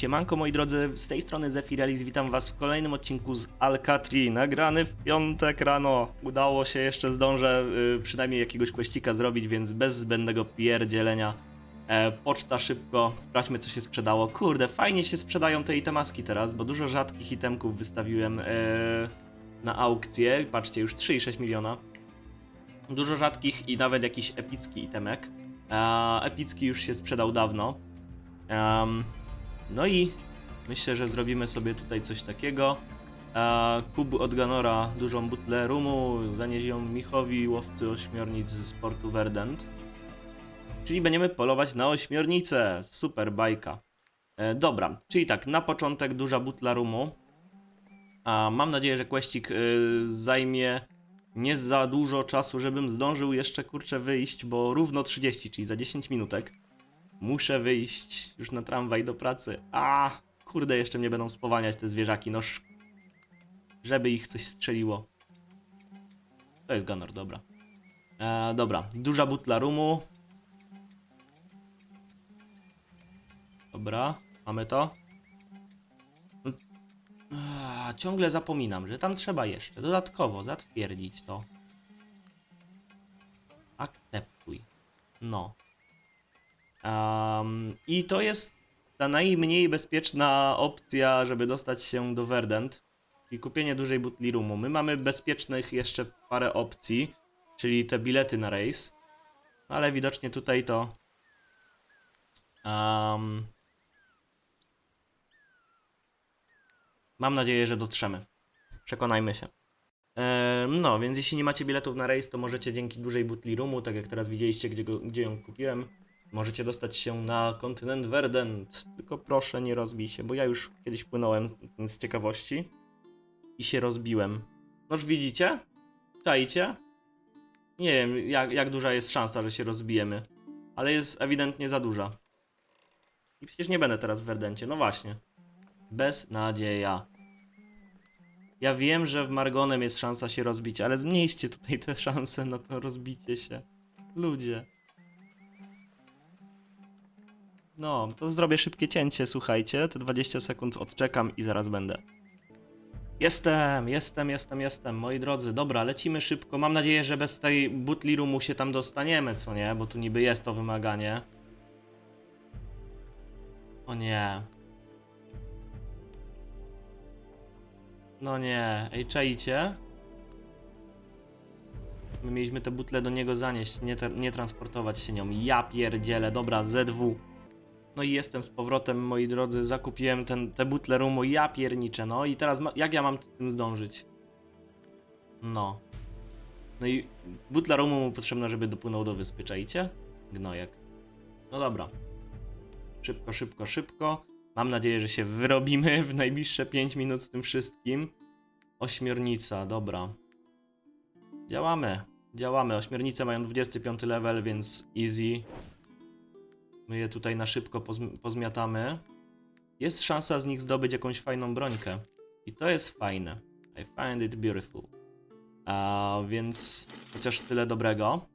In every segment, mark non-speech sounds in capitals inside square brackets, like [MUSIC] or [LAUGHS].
Siemanko moi drodzy, z tej strony Zefiralis, witam was w kolejnym odcinku z Alcatri, nagrany w piątek rano. Udało się jeszcze zdążę y, przynajmniej jakiegoś kweścika zrobić, więc bez zbędnego pierdzielenia. E, poczta szybko, sprawdźmy co się sprzedało. Kurde, fajnie się sprzedają te itemaski teraz, bo dużo rzadkich itemków wystawiłem e, na aukcję. Patrzcie, już 3,6 miliona. Dużo rzadkich i nawet jakiś epicki itemek. E, epicki już się sprzedał dawno. Em, no i myślę, że zrobimy sobie tutaj coś takiego. E, Kubu od Ganora dużą butlę rumu, zanieść ją Michowi, łowcy ośmiornic z portu Verdant. Czyli będziemy polować na ośmiornicę. Super bajka. E, dobra, czyli tak, na początek duża butla rumu. A mam nadzieję, że questik y, zajmie nie za dużo czasu, żebym zdążył jeszcze kurczę wyjść, bo równo 30, czyli za 10 minutek. Muszę wyjść już na tramwaj do pracy. A, kurde, jeszcze mnie będą spowalniać te zwierzaki, no sz... Żeby ich coś strzeliło. To jest Gunner, dobra. E, dobra, duża butla rumu. Dobra, mamy to. No, ciągle zapominam, że tam trzeba jeszcze dodatkowo zatwierdzić to. Akceptuj. No. Um, I to jest ta najmniej bezpieczna opcja, żeby dostać się do Verdant. I kupienie dużej butli rumu. My mamy bezpiecznych jeszcze parę opcji, czyli te bilety na. No ale widocznie tutaj to. Um, mam nadzieję, że dotrzemy. Przekonajmy się. No, więc jeśli nie macie biletów na race, to możecie dzięki dużej butli rumu, tak jak teraz widzieliście, gdzie, go, gdzie ją kupiłem, możecie dostać się na kontynent Verdant. Tylko proszę, nie rozbij się, bo ja już kiedyś płynąłem z, ciekawości i się rozbiłem. Noż widzicie? Czajcie? Nie wiem, jak, jak duża jest szansa, że się rozbijemy, ale jest ewidentnie za duża. I przecież nie będę teraz w Verdancie, no właśnie. Bez nadzieja. Ja wiem, że w Margonem jest szansa się rozbić, ale zmniejszcie tutaj te [LAUGHS] szanse na to rozbicie się. Ludzie. No, to zrobię szybkie cięcie, słuchajcie. Te 20 sekund odczekam i zaraz będę. Jestem, jestem, jestem, jestem, moi drodzy. Dobra, lecimy szybko. Mam nadzieję, że bez tej butli rumu się tam dostaniemy, co nie? Bo tu niby jest to wymaganie. O nie. No nie, ej, czajcie? My mieliśmy tę butlę do niego zanieść, nie, nie transportować się nią. Ja pierdzielę, dobra, ZW. No i jestem z powrotem, moi drodzy, zakupiłem ten, te butle rumu, ja pierniczę, no i teraz ma- jak ja mam z tym zdążyć? No. No i butla rumu mu potrzebna, żeby dopłynął do wyspy, czajcie? Gnojek. No dobra. Szybko, szybko, szybko. Mam nadzieję, że się wyrobimy w najbliższe 5 minut z tym wszystkim. Ośmiornica, dobra. Działamy, działamy. Ośmiornice mają 25 level, więc easy. My je tutaj na szybko pozm- pozmiatamy. Jest szansa z nich zdobyć jakąś fajną brońkę. I to jest fajne. I find it beautiful. A więc chociaż tyle dobrego.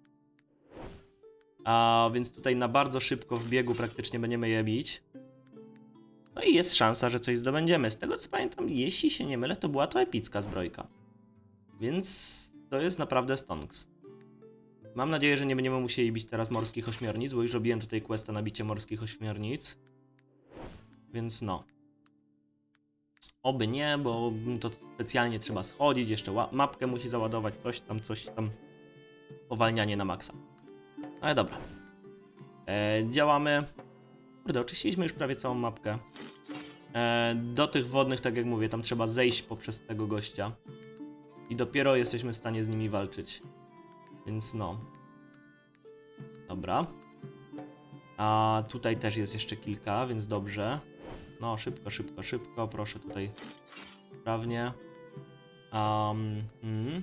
A więc tutaj na bardzo szybko w biegu praktycznie będziemy je bić. No i jest szansa, że coś zdobędziemy. Z tego co pamiętam, jeśli się nie mylę, to była to epicka zbrojka. Więc to jest naprawdę stonks. Mam nadzieję, że nie będziemy musieli bić teraz morskich ośmiornic, bo już robiłem tutaj questa na bicie morskich ośmiornic. Więc no. Oby nie, bo to specjalnie trzeba schodzić, jeszcze mapkę musi załadować, coś tam, coś tam. Powalnianie na maksa. Ale dobra. E, działamy. Kurde, oczyściliśmy już prawie całą mapkę. E, do tych wodnych, tak jak mówię, tam trzeba zejść poprzez tego gościa. I dopiero jesteśmy w stanie z nimi walczyć. Więc no. Dobra. A tutaj też jest jeszcze kilka, więc dobrze. No, szybko, szybko, szybko. Proszę tutaj sprawnie. Um, mm.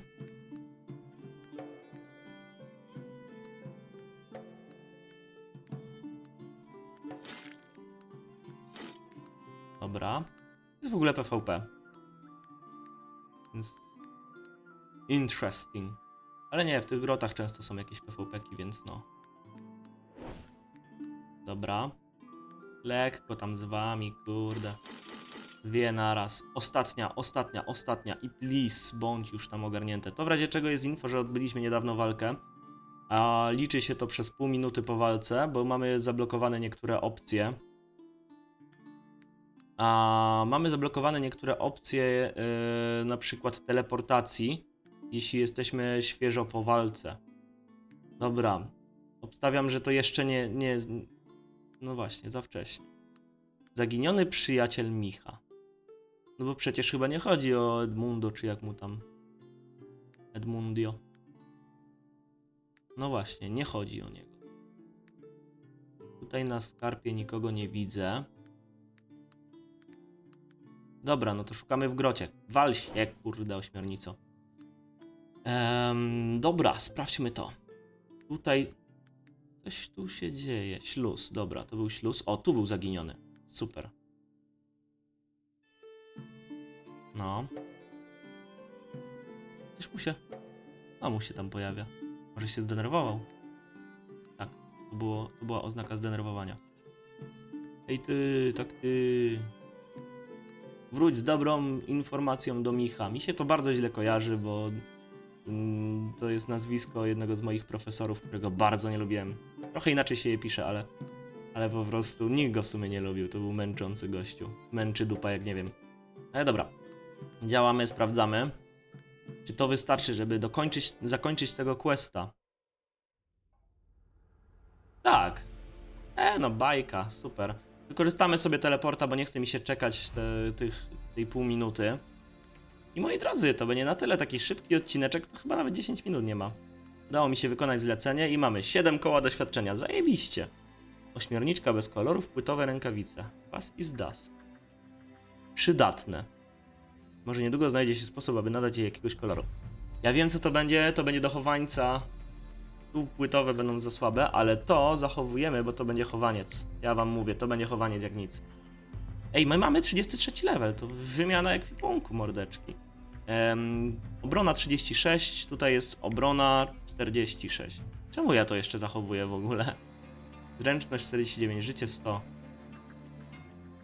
Dobra. Jest w ogóle PvP. Więc... Interesting. Ale nie, w tych grotach często są jakieś PvP-ki, więc no. Dobra. Lekko tam z wami, kurde. Dwie naraz. Ostatnia, ostatnia, ostatnia. I please, bądź już tam ogarnięte. To w razie czego jest info, że odbyliśmy niedawno walkę. A liczy się to przez pół minuty po walce, bo mamy zablokowane niektóre opcje. A mamy zablokowane niektóre opcje, yy, na przykład teleportacji, jeśli jesteśmy świeżo po walce. Dobra. Obstawiam, że to jeszcze nie, nie. No właśnie, za wcześnie. Zaginiony przyjaciel Micha. No bo przecież chyba nie chodzi o Edmundo, czy jak mu tam. Edmundio. No właśnie, nie chodzi o niego. Tutaj na skarpie nikogo nie widzę. Dobra, no to szukamy w grocie. Wal się, kurde, ośmiornico. Dobra, sprawdźmy to. Tutaj coś tu się dzieje. Śluz, dobra, to był śluz. O, tu był zaginiony. Super. No. Coś mu się... A mu się tam pojawia. Może się zdenerwował. Tak, to, było, to była oznaka zdenerwowania. Ej ty, tak ty. Wróć z dobrą informacją do Micha. Mi się to bardzo źle kojarzy, bo to jest nazwisko jednego z moich profesorów, którego bardzo nie lubiłem. Trochę inaczej się je pisze, ale, ale po prostu nikt go w sumie nie lubił. To był męczący gościu. Męczy dupa, jak nie wiem. Ale dobra. Działamy, sprawdzamy. Czy to wystarczy, żeby dokończyć, zakończyć tego questa? Tak. E, no bajka, super. Wykorzystamy sobie teleporta, bo nie chce mi się czekać te, tych, tej pół minuty. I moi drodzy, to będzie na tyle taki szybki odcineczek, to chyba nawet 10 minut nie ma. Udało mi się wykonać zlecenie i mamy 7 koła doświadczenia. Zajebiście. Ośmiorniczka bez kolorów, płytowe rękawice. Paski z DAS. Przydatne. Może niedługo znajdzie się sposób, aby nadać jej jakiegoś koloru. Ja wiem, co to będzie. To będzie do chowańca. Tu płytowe będą za słabe, ale to zachowujemy, bo to będzie chowaniec. Ja wam mówię, to będzie chowaniec jak nic. Ej, my mamy 33 level, to wymiana ekwipunku, mordeczki. Obrona 36, tutaj jest obrona 46. Czemu ja to jeszcze zachowuję w ogóle? Zręczność 49, życie 100.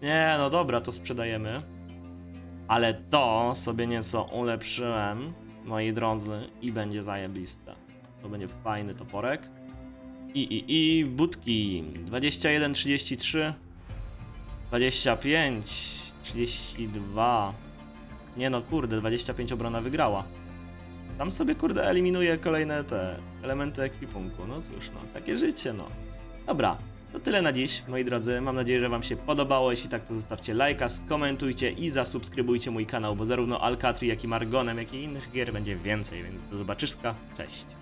Nie, no dobra, to sprzedajemy. Ale to sobie nieco ulepszyłem, moi drodzy, i będzie zajebiste. To będzie fajny toporek. I, i, i, budki. 21, 33. 25, 32. Nie no, kurde, 25 obrona wygrała. Tam sobie, kurde, eliminuje kolejne te elementy ekwipunku. No cóż, no, takie życie, no. Dobra, to tyle na dziś, moi drodzy. Mam nadzieję, że Wam się podobało. Jeśli tak, to zostawcie lajka, skomentujcie i zasubskrybujcie mój kanał, bo zarówno Alcatri, jak i Margonem, jak i innych gier będzie więcej, więc do zobaczyska. Cześć.